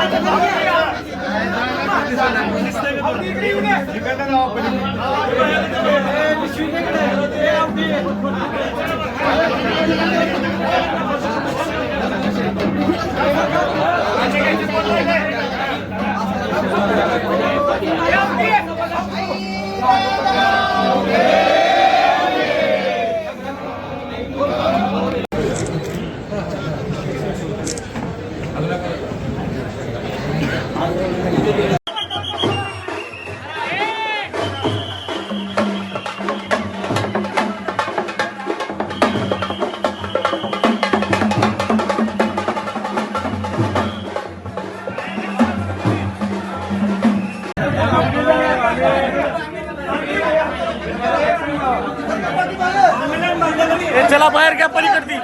Gracias. चला बाहर बाहेर घ्या पलीकडती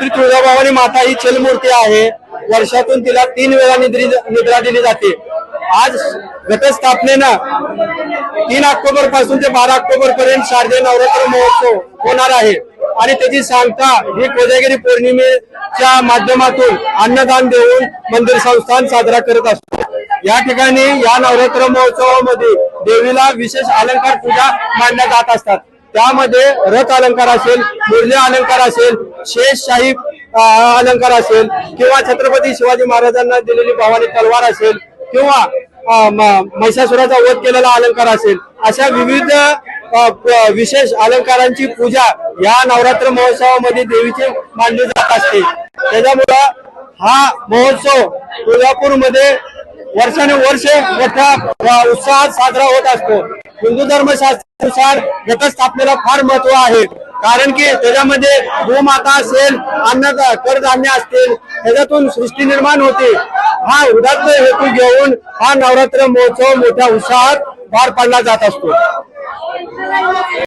ती तुळजाभवानी माता ही चलमूर्ती आहे. वर्षातून तिला तीन वेळा निद्री निद्रा दिली जाते. आज घटस्थापनेनं तीन ऑक्टोबरपासून ते बारा ऑक्टोबर पर्यंत शारदीय नवरात्र महोत्सव होणार आहे. आणि त्याची सांगता ही कोजागिरी पौर्णिमेच्या माध्यमातून अन्नदान देऊन मंदिर संस्थान साजरा करत असतो. या ठिकाणी या नवरात्र महोत्सवामध्ये देवीला विशेष अलंकार पूजा मांडल्या जात असतात. त्यामध्ये रथ अलंकार असेल मुरली अलंकार असेल शेषशाही अलंकार असेल किंवा छत्रपती शिवाजी महाराजांना दिलेली भवानी तलवार असेल किंवा महिषासुराचा वध केलेला अलंकार असेल अशा विविध विशेष अलंकारांची पूजा या नवरात्र महोत्सवामध्ये देवीची मांडली जात असते. त्याच्यामुळं हा महोत्सव तुळजापूरमध्ये वर्षाने वर्ष मोठ्या उत्साहात साजरा होत असतो. हिंदू धर्मशास्त्रानुसार घटस्थापनेला फार महत्त्व आहे. कारण की त्याच्यामध्ये गोमाता असेल अन्न कडधान्य असतील. त्याच्यातून सृष्टी निर्माण होते. हा उदात्त हेतू घेऊन हा नवरात्र महोत्सव मोठ्या उत्साहात पार पाडला जात असतो.